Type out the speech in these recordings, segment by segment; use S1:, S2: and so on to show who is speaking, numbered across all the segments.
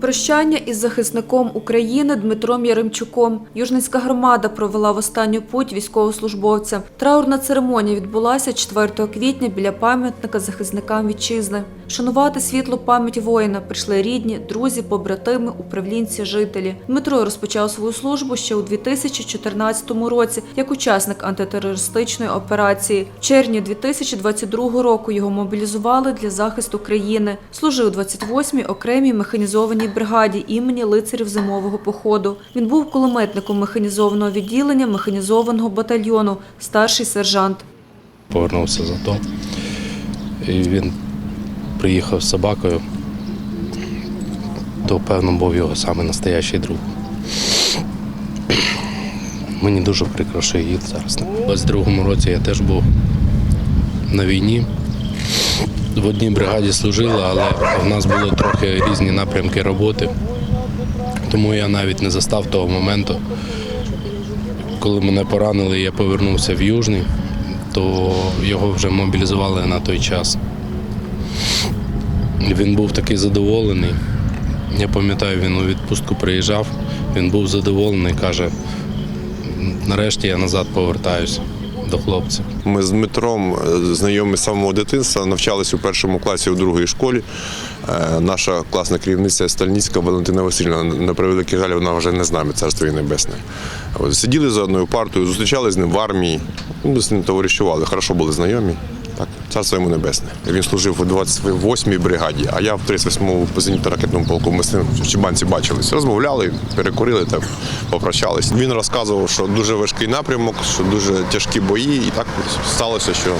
S1: Прощання із захисником України Дмитром Яремчуком. Южницька громада провела в останню путь військовослужбовця. Траурна церемонія відбулася 4 квітня біля пам'ятника захисникам вітчизни. Шанувати світлу пам'ять воїна прийшли рідні, друзі, побратими, управлінці, жителі. Дмитро розпочав свою службу ще у 2014 році як учасник антитерористичної операції. В червні 2022 року його мобілізували для захисту країни. Служив у 28-й окремій механізованій бригаді імені лицарів зимового походу. Він був кулеметником механізованого відділення механізованого батальйону, старший сержант.
S2: повернувся з АТО. І він приїхав з собакою, то певно був його саме настоящий друг. Мені дуже прикро, що їх зараз. У 22-му році я теж був на війні. В одній бригаді служили, але в нас було трохи різні напрямки роботи. Тому я навіть не застав того моменту, коли мене поранили, я повернувся в Южний, то його вже мобілізували на той час. Він був такий задоволений. Я пам'ятаю, він у відпустку приїжджав, він був задоволений, каже, нарешті я назад повертаюся до хлопців.
S3: Ми з Дмитром е, знайомі з самого дитинства, навчалися у першому класі у другій школі. Е, Наша класна керівниця Стальніцька Валентина Васильівна, на превеликий жаль, вона вже не з нами, царство і небесне. Сиділи за одною партою, зустрічали з ним в армії, ми з ним товаришували, хорошо були знайомі. Так, царство йому небесне. Він служив у 28-й бригаді, а я в 38-му зенітно-ракетному полку. Ми з ним в Чебанці бачились. Розмовляли, перекурили там, попрощались. Він розказував, що дуже важкий напрямок, що дуже тяжкі бої, і так сталося, що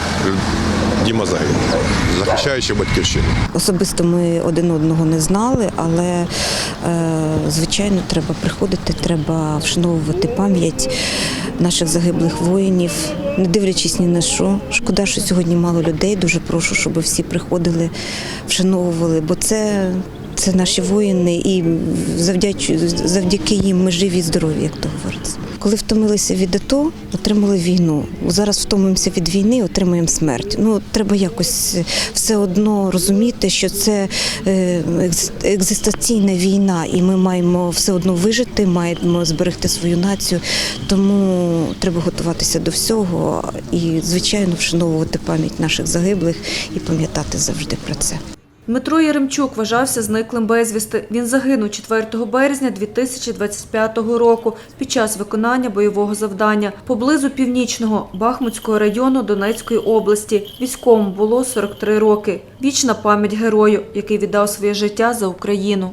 S3: Діма загинув, захищаючи батьківщину.
S4: Особисто ми один одного не знали, але е, звичайно треба приходити, треба вшановувати пам'ять наших загиблих воїнів, не дивлячись ні на що. Шкода, що сьогодні мало людей. Дуже прошу, щоб всі приходили, вшановували, бо це. Це наші воїни, і завдяки, завдяки їм ми живі і здорові, як то говориться. Коли втомилися від АТО, отримали війну. Зараз втомимося від війни, отримаємо смерть. Ну треба якось все одно розуміти, що це е, екз- екзистенційна війна, і ми маємо все одно вижити, маємо зберегти свою націю. Тому треба готуватися до всього і, звичайно, вшановувати пам'ять наших загиблих і пам'ятати завжди про це.
S1: Дмитро Яремчук вважався зниклим безвісти. Він загинув 4 березня 2025 року під час виконання бойового завдання поблизу північного Бахмутського району Донецької області. Військовому було 43 роки. Вічна пам'ять герою, який віддав своє життя за Україну.